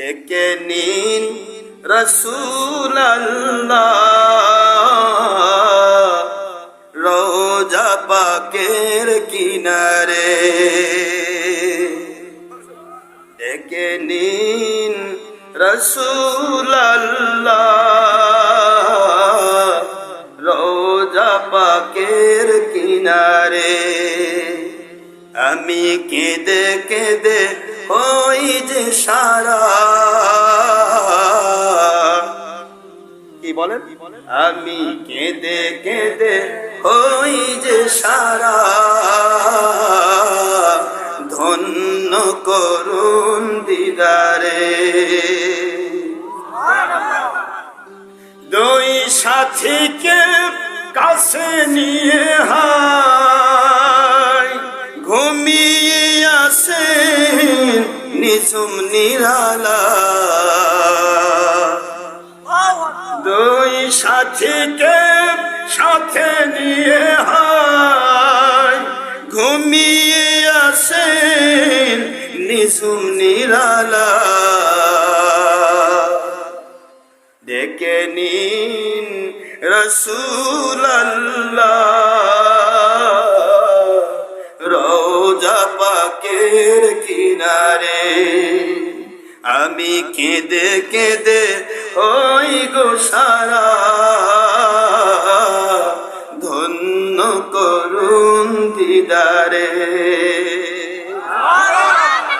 ডেকে নিন রসুল রোজা পাকের কিনারে। ডেকে নিন রসুল রোজা পাকের কিনারে। আমি কেঁদে কেঁদে ওই যে সারা বলেন? আমি কেঁদে কেঁদে হই যে সারা ধন্য করুণ দিদারে। দুই সাথীকে কাছে নিয়ে হায়, ঘুমিয়ে আসেন নিঝুম নিরালা সাথীকে সাথে নিয়ে হায়। ঘুমিয়ে আসেন নিঝুম নিরালা। ডেকে নিন রসুল রোজা পাকের কিনারে। আমি কেঁদে কেঁদে, ওই গো সারা ধন্য করুন দিদারে।